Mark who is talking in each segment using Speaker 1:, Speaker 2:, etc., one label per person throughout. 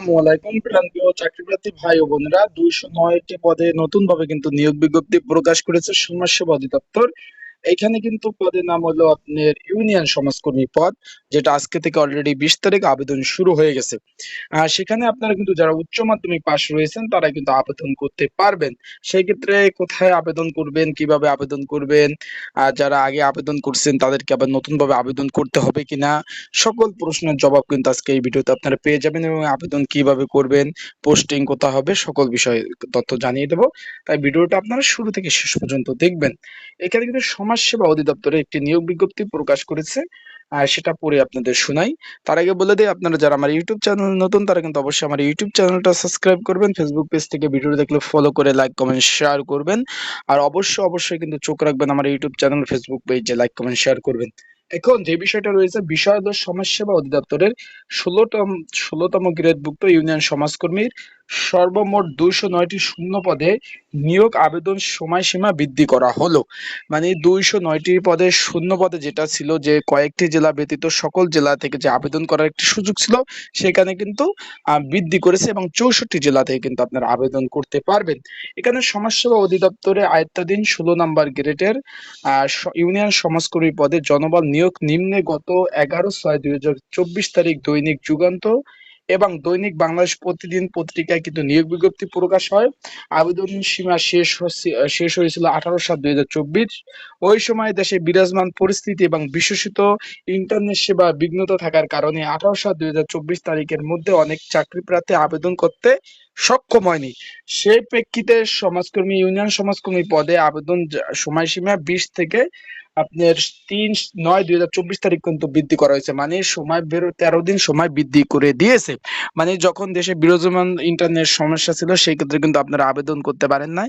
Speaker 1: আসসালামু আলাইকুম প্রান্তীয় চাকরিপ্রার্থী ভাই ও বোনেরা। দুইশো নয়টি পদে নতুন ভাবে কিন্তু নিয়োগ বিজ্ঞপ্তি প্রকাশ করেছে সমাজসেবা অধিদপ্তর। এখানে কিন্তু পদের নাম হলো আপনার ইউনিয়ন সমাজকর্মী পদ, যেটা আজকে থেকে অলরেডি বিশ তারিখ আবেদন শুরু হয়ে গেছে। আর সেখানে আপনারা কিন্তু যারা উচ্চ মাধ্যমিক পাশ রয়েছেন তারা কিন্তু আবেদন করতে পারবেন। সেই ক্ষেত্রে কোথায় আবেদন করবেন, কীভাবে আবেদন করবেন, আর যারা আগে আবেদন করছেন, তাদেরকে আবার নতুন ভাবে আবেদন করতে হবে কিনা, সকল প্রশ্নের জবাব কিন্তু আজকে এই ভিডিওতে আপনারা পেয়ে যাবেন এবং আবেদন কীভাবে করবেন, পোস্টিং কোথায় হবে, সকল বিষয়ে তথ্য জানিয়ে দেবো। তাই ভিডিওটা আপনারা শুরু থেকে শেষ পর্যন্ত দেখবেন। এখানে কিন্তু সমাজসেবা অধিদপ্তরে একটি নিয়োগ বিজ্ঞপ্তি প্রকাশ করেছে, আর সেটা পড়ে আপনাদের শোনাই। তার আগে বলে দিই, আপনারা যারা আমার ইউটিউব চ্যানেল নতুন, তারা কিন্তু অবশ্যই আমার ইউটিউব চ্যানেলটা সাবস্ক্রাইব করবেন ফেসবুক পেজ থেকে ভিডিও দেখলে ফলো করে লাইক কমেন্ট শেয়ার করবেন। আর অবশ্যই অবশ্যই কিন্তু চোখ রাখবেন আমার ইউটিউব চ্যানেল ফেসবুক পেজে লাইক কমেন্ট শেয়ার করবেন। এখন যে বিষয়টা রয়েছে বিষয়দ সমাজসেবা অধিদপ্তরের ষোলোতম ষোলোতম গ্রেডভুক্ত ইউনিয়ন সমাজকর্মীর সর্বমোট দুইশো নয়টি শূন্য পদে নিয়োগ আবেদন সময়সীমা বৃদ্ধি করা হলো। মানে দুইশো নয়টি পদে শূন্য পদে যেটা ছিল যে কয়েকটি জেলা ব্যতীত সকল জেলা থেকে যে আবেদন করার একটি সুযোগ ছিল, সেখানে কিন্তু বৃদ্ধি করেছে এবং চৌষট্টি জেলা থেকে কিন্তু আপনারা আবেদন করতে পারবেন। এখানে সমাজসেবা অধিদপ্তরে আয়ত্তাধীন ষোলো নম্বর গ্রেডের ইউনিয়ন সমাজকর্মী পদে জনবল নিয়োগ নিম্নে গত এগারো ছয় দুই হাজার চব্বিশ তারিখ দৈনিক যুগান্ত এবং দৈনিক বাংলাদেশ প্রতিদিন পত্রিকায় কিন্তু নিয়োগ বিজ্ঞপ্তি প্রকাশ হয়। আবেদন সীমা শেষ শেষ হয়েছিল আঠারো সাত দুই ওই সময় দেশে বিরাজমান পরিস্থিতি এবং বিশ্বসিত ইন্টারনেট সেবা বিঘ্নত থাকার কারণে আঠারো সাত দুই হাজার চব্বিশ তারিখের মধ্যে অনেক চাকরি প্রার্থী আবেদন করতে সক্ষম হয়নি। সেই প্রেক্ষিতে সমাজকর্মী, ইউনিয়ন সমাজকর্মী পদে আবেদন সময়সীমা বিশ থেকে আপনার তিন, নয়, দুই হাজার চব্বিশ তারিখ কিন্তু বৃদ্ধি করা হয়েছে। মানে সময় বেরো, তেরো দিন সময় বৃদ্ধি করে দিয়েছে। মানে যখন দেশে বিরাজমান ইন্টারনেট সমস্যা ছিল, সেই ক্ষেত্রে কিন্তু আপনারা আবেদন করতে পারেন নাই।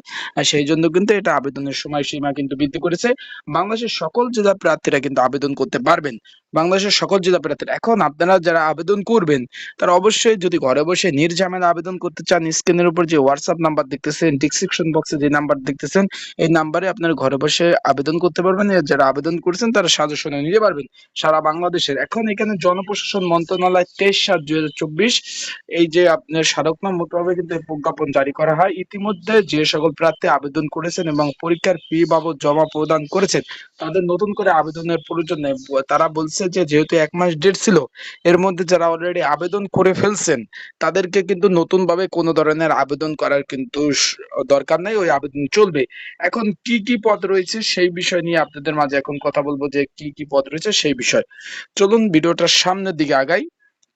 Speaker 1: সেই জন্য কিন্তু এটা আবেদনের সময় সীমা কিন্তু বৃদ্ধি করেছে। বাংলাদেশের সকল জেলা প্রার্থীরা কিন্তু আবেদন করতে পারবেন। বাংলাদেশের সকল জেলা প্রার্থীরা। এখন আপনারা যারা আবেদন করবেন, তারা অবশ্যই যদি ঘরে বসে নির্ঝামেলা আবেদন করতে চান, স্ক্রিনের উপর যে হোয়াটসঅ্যাপ নাম্বার দেখতেছেন ডিসক্রিপশন বক্সে যে নাম্বার দেখতেছেন, এই নাম্বারে আপনারা ঘরে বসে আবেদন করতে পারবেন। যারা আবেদন করেছেন, তারা সাজেশনে নিতে পারবেন। সারা বাংলাদেশের, এখন এখানে জনপ্রশাসন মন্ত্রণালয় তেইশ সাত দুই এই যে আপনার স্মারকনাম মোতাবেক কিন্তু প্রজ্ঞাপন জারি করা হয়। ইতিমধ্যে যে সকল প্রার্থী আবেদন করেছেন এবং পরীক্ষার ফি বাবদ জমা প্রদান করেছেন, তাদের নতুন করে আবেদনের প্রয়োজন নেই। তারা বলছে যে, যেহেতু এক মাস ডেট ছিল, এর মধ্যে যারা অলরেডি আবেদন করে ফেলছেন, তাদেরকে কিন্তু নতুন ভাবে কোনো ধরনের আবেদন করার কিন্তু দরকার নেই, ওই আবেদন চলবে। এখন কি কি পদ রয়েছে, সেই বিষয় নিয়ে আপনাদের মাঝে এখন কথা বলব যে কি কি পদ রয়েছে সেই বিষয়। চলুন ভিডিওটার সামনের দিকে আগাই,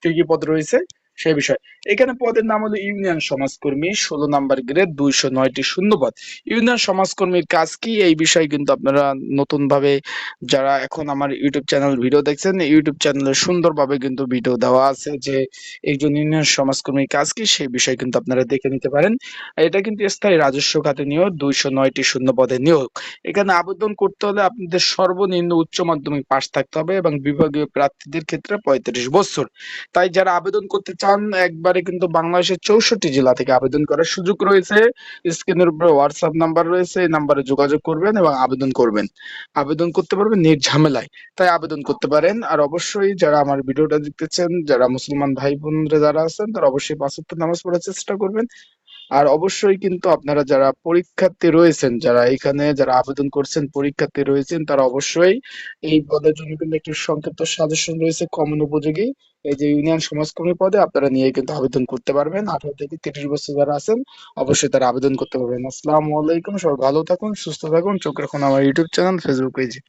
Speaker 1: কি কি পদ রয়েছে সেই বিষয়। এখানে পদের নাম হলো ইউনিয়ন সমাজকর্মী, ষোলো নাম্বার গ্রেড দুইশো নয়টি শূন্য পদ ইউনিয়ন সমাজকর্মীর কাজ কি? এই বিষয়ে কিন্তু আপনারা নতুন ভাবে যারা এখন আমার ইউটিউব চ্যানেল ভিডিও দেখছেন ইউটিউব চ্যানেলে সুন্দরভাবে কিন্তু ভিডিও দেওয়া আছে যে একজন ইউনিয়ন সমাজকর্মীর কাজ কি, সেই বিষয়ে কিন্তু আপনারা দেখে নিতে পারেন। এটা কিন্তু স্থায়ী রাজস্ব খাতে নিয়োগ, দুইশো নয়টি শূন্য পদে নিয়োগ। এখানে আবেদন করতে হলে আপনাদের সর্বনিম্ন উচ্চ মাধ্যমিক পাশ থাকতে হবে এবং বিভাগীয় প্রার্থীদের ক্ষেত্রে পঁয়ত্রিশ বছর। তাই যারা আবেদন করতে চান একবারে কিন্তু বাংলাদেশের চৌষট্টি জেলা থেকে আবেদন করার সুযোগ রয়েছে। স্ক্রিনের উপরে হোয়াটসঅ্যাপ নাম্বার রয়েছে, এই নাম্বারে যোগাযোগ করবেন এবং আবেদন করবেন। আবেদন করতে পারবেন নির্ঝামেলায় তাই আবেদন করতে পারেন। আর অবশ্যই যারা আমার ভিডিওটা দেখতেছেন, যারা মুসলমান ভাই বোনরা যারা আছেন, তারা অবশ্যই পাঁচ নামাজ পড়ার চেষ্টা করবেন। আর অবশ্যই কিন্তু আপনারা যারা পরীক্ষার্থী রয়েছেন, যারা এখানে যারা আবেদন করছেন, পরীক্ষার্থী রয়েছেন, তারা অবশ্যই এই পদের জন্য কিন্তু একটি সংক্ষিপ্ত সাজেশন রয়েছে কমন উপযোগী। এই যে ইউনিয়ন সমাজকর্মী পদে আপনারা নিয়ে কিন্তু আবেদন করতে পারবেন। আঠারো থেকে তিরিশ বছর যারা আছেন, অবশ্যই তারা আবেদন করতে পারবেন। আসসালামু আলাইকুম, সবাই ভালো থাকুন, সুস্থ থাকুন। চোখ রাখুন আমার ইউটিউব চ্যানেল ফেসবুক পেজে